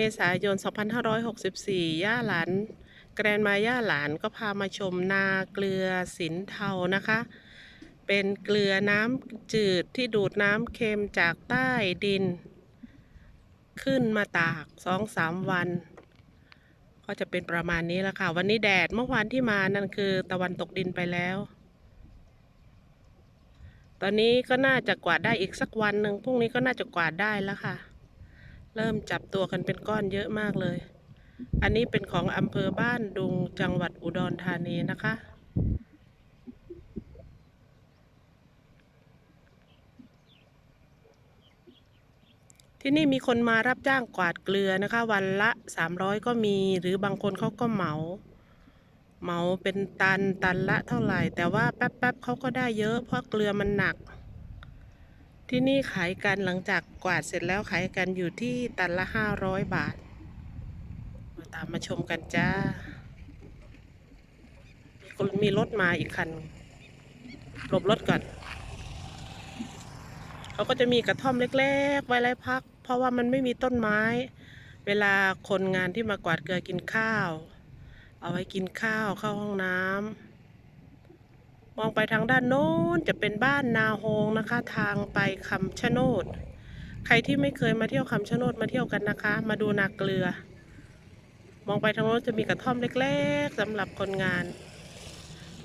เมษายน 2564 ย่าหลาน แกรนมาย่าหลานก็พามาชมนาเกลือสินเทานะคะ เป็นเกลือน้ำจืดที่ดูดน้ำเค็มจากใต้ดิน ขึ้นมาตากสองสามวัน ก็จะเป็นประมาณนี้ล้วค่ะ วันนี้แดดเมื่อวานที่มานั่นคือตะวันตกดินไปแล้ว ตอนนี้ก็น่าจะกวาดได้อีกสักวันหนึ่งพรุ่งนี้ก็น่าจะกวาดได้แล้วค่ะ เริ่มจับตัวกันเป็นก้อนเยอะมากเลย อันนี้เป็นของอำเภอบ้านดุงจังหวัดอุดรธานีนะคะ ที่นี่มีคนมารับจ้างกวาดเกลือนะคะ วันละ 300 ก็มีหรือบางคนเขาก็เหมาเหมาเป็นตันตันละเท่าไหร่ แต่ว่าแป๊บๆเขาก็ได้เยอะเพราะเกลือมันหนัก ที่นี่ขายกันหลังจากกวาดเสร็จแล้วขายกันอยู่ที่ตันละ500บาท มาตามมาชมกันจ้า มีรถมาอีกคันหลบรถก่อน เขาก็จะมีกระท่อมเล็ก ๆ ไว้ไว้พัก เพราะว่ามันไม่มีต้นไม้ เวลาคนงานที่มากวาดเกลือกินข้าว เอาไว้กินข้าวเข้าห้องน้ำ มองไปทางด้านโน้นจะเป็นบ้านนาโฮงนะคะ ทางไปคำชะโนด ใครที่ไม่เคยมาเที่ยวคำชะโนดมาเที่ยวกันนะคะ มาดูนาเกลือ มองไปทางโน้นจะมีกระท่อมเล็กๆสำหรับคนงาน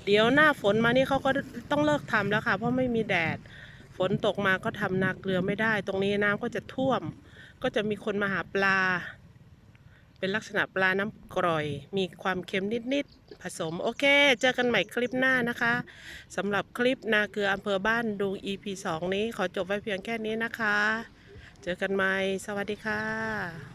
เดี๋ยวหน้าฝนมานี่เขาก็ต้องเลิกทำแล้วค่ะ เพราะไม่มีแดด ฝนตกมาก็ทำนาเกลือไม่ได้ ตรงนี้น้ำก็จะท่วม ก็จะมีคนมาหาปลา เป็นลักษณะปลาน้ำกร่อย มีความเค็มนิด ๆ ผสม โอเค เจอกันใหม่คลิปหน้านะคะสำหรับคลิปนาเกลืออำเภอบ้านดุง EP 2 นี้ ขอจบไว้เพียงแค่นี้นะคะ เจอกันใหม่ สวัสดีค่ะ